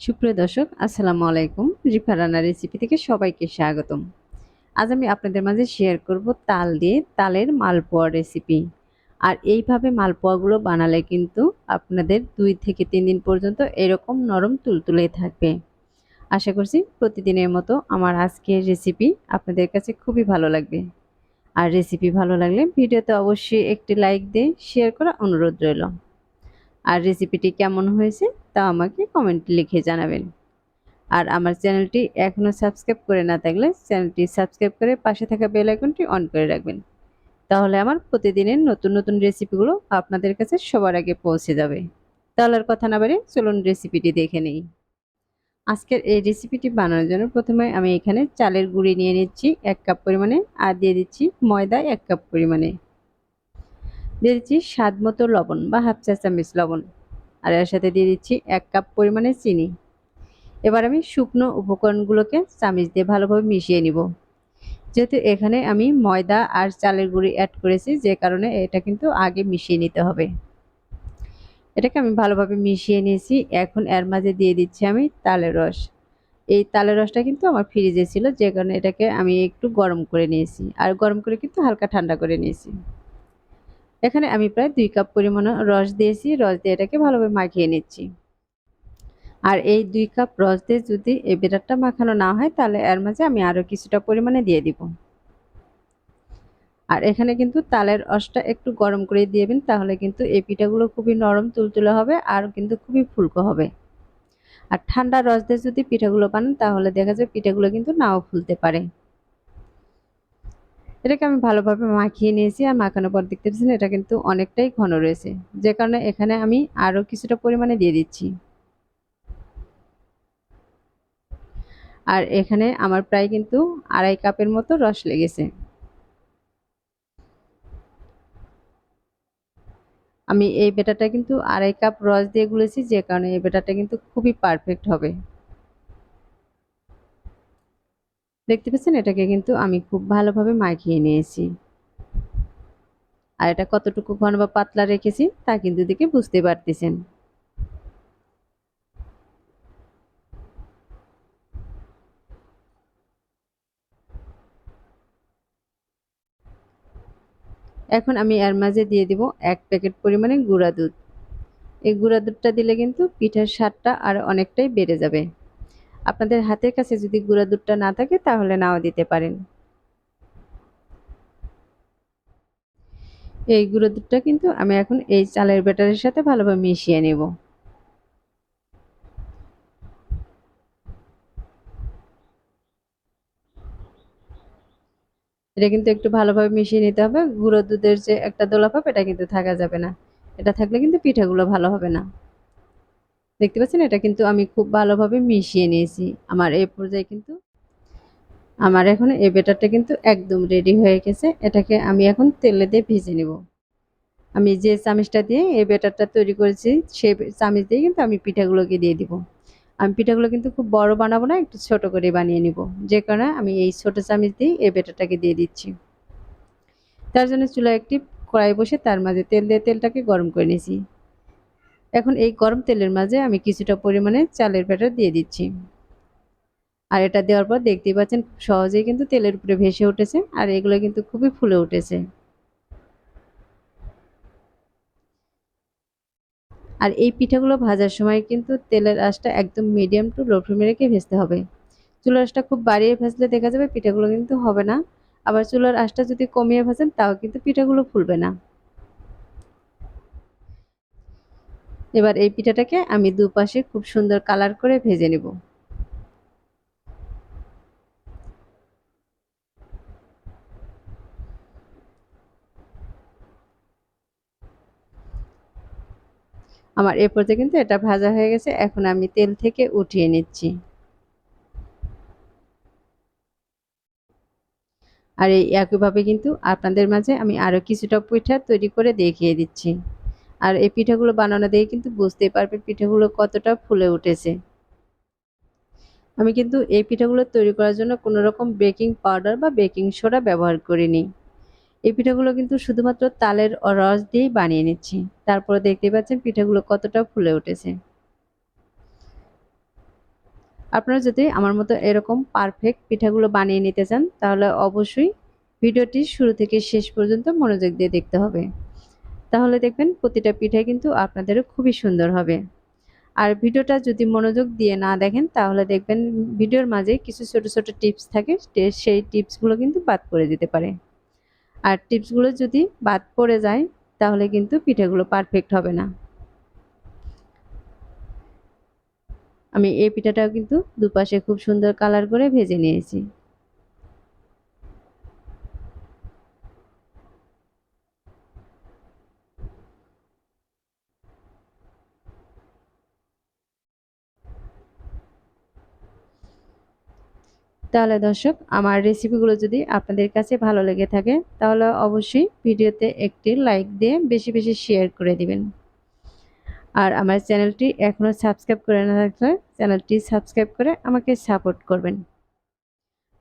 সুপ্রিয় দর্শক, আসসালামু আলাইকুম। রিফা রান্না রেসিপি থেকে সবাইকে স্বাগতম। আজ আমি আপনাদের মাঝে শেয়ার করব তাল দিয়ে তালের মালপোয়া রেসিপি আর এইভাবে মালপোয়াগুলো বানালে কিন্তু আপনাদের দুই থেকে তিন দিন পর্যন্ত এরকম নরম তুলতুলে থাকবে। আশা করছি প্রতিদিনের মতো আমার আজকের রেসিপি আপনাদের কাছে খুবই ভালো লাগবে। আর রেসিপি ভালো লাগলে ভিডিওতে অবশ্যই একটি লাইক দিয়ে শেয়ার করা অনুরোধ রইল। আর রেসিপিটি কেমন হয়েছে তা আমাকে কমেন্টে লিখে জানাবেন। আর আমার চ্যানেলটি এখনও সাবস্ক্রাইব করে না থাকলে চ্যানেলটি সাবস্ক্রাইব করে পাশে থাকা বেল আইকনটি অন করে রাখবেন। তাহলে আমার প্রতিদিনের নতুন নতুন রেসিপিগুলো আপনাদের কাছে সবার আগে পৌঁছে যাবে। তাহলে আর কথা না বাড়ি চলুন রেসিপিটি দেখে নেই। আজকের এই রেসিপিটি বানানোর জন্য প্রথমে আমি এখানে চালের গুঁড়ি নিয়ে নিচ্ছি এক কাপ পরিমাণে আর দিয়ে দিচ্ছি ময়দা এক কাপ পরিমাণে। দিয়ে দিচ্ছি স্বাদ মতো লবণ বা হাফ চা চামচ লবণ। আর এর সাথে দিয়ে দিচ্ছি এক কাপ পরিমাণে চিনি। এবার আমি শুকনো উপকরণগুলোকে চামিচ দিয়ে ভালোভাবে মিশিয়ে নিব। যেহেতু এখানে আমি ময়দা আর চালের গুঁড়ি অ্যাড করেছি, যে কারণে এটা কিন্তু আগে মিশিয়ে নিতে হবে। এটাকে আমি ভালোভাবে মিশিয়ে নিয়েছি। এখন এর মাঝে দিয়ে দিচ্ছি আমি তালের রস। এই তালের রসটা কিন্তু আমার ফ্রিজে ছিল, যে কারণে এটাকে আমি একটু গরম করে নিয়েছি। আর গরম করে কিন্তু হালকা ঠান্ডা করে নিয়েছি। এখানে আমি প্রায় দুই কাপ পরিমাণ রস দিয়েছি। রস দিয়ে এটাকে ভালোভাবে মাখিয়ে নিচ্ছি। আর এই দুই কাপ রস দিয়ে যদি এই বেটারটা মাখানো না হয়, তাহলে এর মাঝে আমি আরও কিছুটা পরিমাণে দিয়ে দিব। আর এখানে কিন্তু তালের রসটা একটু গরম করে দিয়েবেন তাহলে কিন্তু এই পিঠাগুলো খুবই নরম তুলতুলে হবে আর কিন্তু খুবই ফুলকো হবে। আর ঠান্ডা রস দিয়ে যদি পিঠাগুলো বানান, তাহলে দেখা যায় পিঠাগুলো কিন্তু নাও ফুলতে পারে। এটাকে আমি ভালোভাবে মাখিয়ে নিয়েছি আর মাখানোর পর দেখতে পাচ্ছেন এটা কিন্তু অনেকটাই ঘন রয়েছে। যে কারণে এখানে আমি আরও কিছুটা পরিমাণে দিয়ে দিচ্ছি। আর এখানে আমার প্রায় কিন্তু আড়াই কাপের মতো রস লেগেছে। আমি এই বেটাটা কিন্তু আড়াই কাপ রস দিয়ে গুলেছি, যে কারণে এই বেটাটা কিন্তু খুবই পারফেক্ট হবে। দেখতে পাচ্ছেন? এটাকে কিন্তু আমি খুব ভালোভাবে মাখিয়ে নিয়েছি। আর এটা কতটুকু ঘন বা পাতলা রেখেছি, তা কিন্তু দেখে বুঝতে পারতেছেন। এখন আমি এর মাঝে দিয়ে দিব এক প্যাকেট পরিমাণে গুঁড়া দুধ। এই গুঁড়া দুধটা দিলে কিন্তু পিঠার স্বাদটা আর অনেকটাই বেড়ে যাবে। আপনাদের হাতের কাছে যদি গুঁড়া দুধটা না থাকে, তাহলে নাও দিতে পারেন। এই গুঁড়ো দুধটা কিন্তু আমি এখন এই চালের ব্যাটারের সাথে ভালোভাবে মিশিয়ে নেব। এটা কিন্তু একটু ভালোভাবে মিশিয়ে নিতে হবে। গুঁড়ো দুধের যে একটা দোলাভাব, এটা কিন্তু থাকা যাবে না। এটা থাকলে কিন্তু পিঠাগুলো ভালো হবে না। দেখতে পাচ্ছেন? এটা কিন্তু আমি খুব ভালোভাবে মিশিয়ে নিয়েছি। আমার এই পর্যায়ে কিন্তু আমার এখন এই বেটারটা কিন্তু একদম রেডি হয়ে গেছে। এটাকে আমি এখন তেলে দিয়ে ভেজে নেব। আমি যে চামিচটা দিয়ে এই বেটারটা তৈরি করেছি সেই চামিচ দিয়ে কিন্তু আমি পিঠাগুলোকে দিয়ে দিব। আমি পিঠাগুলো কিন্তু খুব বড় বানাবো না, একটু ছোট করে বানিয়ে নিব। যে কারণে আমি এই ছোট চামিচ দিয়ে এই বেটারটাকে দিয়ে দিচ্ছি। তার জন্য চুলা একটি কড়াই বসে তার মাঝে তেল দিয়ে তেলটাকে গরম করে নিয়েছি। এখন এই গরম তেলের মাঝে আমি কিছুটা পরিমাণে চালের ব্যাটার দিয়ে দিচ্ছি। আর এটা দেওয়ার পর দেখতেই পাচ্ছেন সহজেই কিন্তু তেলের উপরে ভেসে উঠেছে আর এগুলো কিন্তু খুবই ফুলে উঠেছে। আর এই পিঠাগুলো ভাজার সময় কিন্তু তেলের আঁচটা একদম মিডিয়াম টু লো ফ্লেমে রেখে ভেজতে হবে। চুলার আঁচটা খুব বাড়িয়ে ভাজলে দেখা যাবে পিঠাগুলো কিন্তু হবে না। আবার চুলার আঁচটা যদি কমিয়ে ভাজেন তাও কিন্তু পিঠাগুলো ফুলবে না। এবার এই পিঠাটাকে আমি দুপাশে খুব সুন্দর কালার করে ভেজে নেব। আমার এ পর্যায়ে কিন্তু এটা ভাজা হয়ে গেছে, এখন আমি তেল থেকে উঠিয়ে নিচ্ছি। আর এই একইভাবে কিন্তু আপনাদের মাঝে আমি আরও কিছুটা পিঠা তৈরি করে দেখিয়ে দিচ্ছি। আর এই পিঠাগুলো বানানো দিয়ে কিন্তু বুঝতে পারবে পিঠাগুলো কতটা ফুলে উঠেছে। আমি কিন্তু এই পিঠাগুলো তৈরি করার জন্য কোনো রকম বেকিং পাউডার বা বেকিং সোডা ব্যবহার করিনি। এই পিঠাগুলো কিন্তু শুধুমাত্র তালের রস দিয়েই বানিয়ে নিচ্ছি। তারপরে দেখতে পাচ্ছেন পিঠাগুলো কতটা ফুলে উঠেছে। আপনারা যদি আমার মতো এরকম পারফেক্ট পিঠাগুলো বানিয়ে নিতে চান, তাহলে অবশ্যই ভিডিওটি শুরু থেকে শেষ পর্যন্ত মনোযোগ দিয়ে দেখতে হবে। তাহলে দেখবেন প্রতিটা পিঠা কিন্তু আপনাদেরও খুবই সুন্দর হবে। আর ভিডিওটা যদি মনোযোগ দিয়ে না দেখেন, তাহলে দেখবেন ভিডিওর মাঝে কিছু ছোট ছোট টিপস থাকে সেই টিপসগুলো কিন্তু বাদ করে দিতে পারে। আর টিপসগুলো যদি বাদ পড়ে যায়, তাহলে কিন্তু পিঠাগুলো পারফেক্ট হবে না। আমি এই পিঠাটাও কিন্তু দুপাশে খুব সুন্দর কালার করে ভেজে নিয়েছি। তাহলে দর্শক, আমার রেসিপিগুলো যদি আপনাদের কাছে ভালো লেগে থাকে, তাহলে অবশ্যই ভিডিওতে একটি লাইক দিয়ে বেশি বেশি শেয়ার করে দিবেন। আর আমার চ্যানেলটি এখনও সাবস্ক্রাইব করে না থাকলে, চ্যানেলটি সাবস্ক্রাইব করে আমাকে সাপোর্ট করবেন।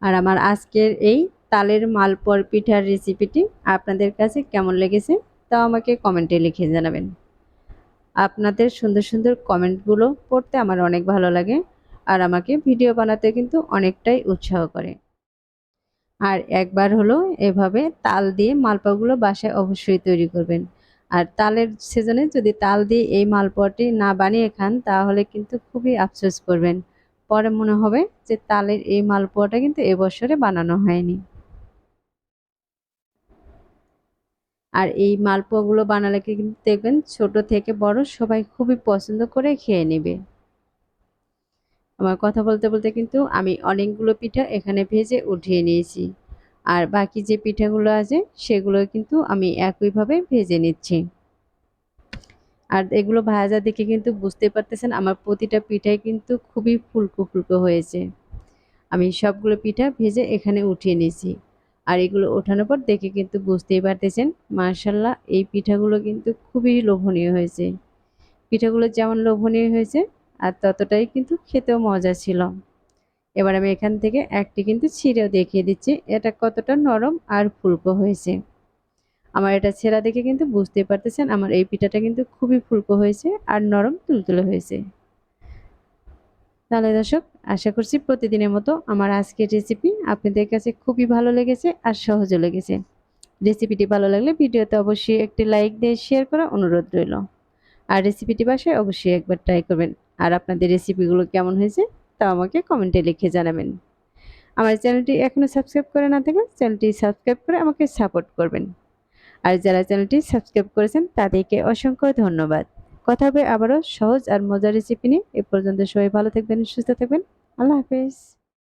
আর আমার আজকের এই তালের মালপর পিঠার রেসিপিটি আপনাদের কাছে কেমন লেগেছে, তাও আমাকে কমেন্টে লিখে জানাবেন। আপনাদের সুন্দর সুন্দর কমেন্টগুলো পড়তে আমার অনেক ভালো লাগে। আর আমাকে ভিডিও বানাতে কিন্তু অনেকটাই উৎসাহ করে। আর একবার হলো এভাবে তাল দিয়ে মালপাগুলো বাসায় অবশ্যই তৈরি করবেন। আর তালের সিজনে যদি তাল দিয়ে এই মালপোয়াটি না বানিয়ে খান, তাহলে কিন্তু খুবই আফসোস করবেন। পরে মনে হবে যে তালের এই মালপোয়াটা কিন্তু এবছরে বানানো হয়নি। আর এই মালপোয়াগুলো বানালে কিন্তু দেখবেন ছোট থেকে বড় সবাই খুবই পছন্দ করে খেয়ে নেবে। আমার কথা বলতে বলতে কিন্তু আমি অনেকগুলো পিঠা এখানে ভেজে উঠিয়ে নিয়েছি। আর বাকি যে পিঠাগুলো আছে, সেগুলো কিন্তু আমি একইভাবে ভেজে নিচ্ছি। আর এগুলো ভাজা দেখে কিন্তু বুঝতে পারতেছেন, আমার প্রতিটা পিঠাই কিন্তু খুবই ফুলকো ফুলকো হয়েছে। আমি সবগুলো পিঠা ভেজে এখানে উঠিয়ে নিয়েছি। আর এগুলো ওঠানোর পর দেখে কিন্তু বুঝতেই পারতেছেন মার্শাল্লাহ এই পিঠাগুলো কিন্তু খুবই লোভনীয় হয়েছে। পিঠাগুলো যেমন লোভনীয় হয়েছে আর ততটাই কিন্তু খেতেও মজা ছিল। এবার আমি এখান থেকে একটি কিন্তু ছিঁড়েও দেখিয়ে দিচ্ছি, এটা কতটা নরম আর ফুলকো হয়েছে। আমার এটা ছেঁড়া দেখে কিন্তু বুঝতে পারতেছেন, আমার এই পিঠাটা কিন্তু খুবই ফুলকো হয়েছে আর নরম তুলতুলে হয়েছে। তাহলে দর্শক, আশা করছি প্রতিদিনের মতো আমার আজকের রেসিপি আপনাদের কাছে খুবই ভালো লেগেছে আর সহজও লেগেছে। রেসিপিটি ভালো লাগলে ভিডিওতে অবশ্যই একটি লাইক দিয়ে শেয়ার করা অনুরোধ রইল। আর রেসিপিটি বাসায় অবশ্যই একবার ট্রাই করবেন। আর আপনাদের রেসিপিগুলো কেমন হয়েছে তা আমাকে কমেন্টে লিখে জানাবেন। আমার চ্যানেলটি এখনও সাবস্ক্রাইব করে না থাকলে চ্যানেলটি সাবস্ক্রাইব করে আমাকে সাপোর্ট করবেন। আর যারা চ্যানেলটি সাবস্ক্রাইব করেছেন, তাদেরকে অসংখ্য ধন্যবাদ। কথা হবে আবারও সহজ আর মজার রেসিপি নিয়ে। এ পর্যন্ত সবাই ভালো থাকবেন, সুস্থ থাকবেন। আল্লাহ হাফেজ।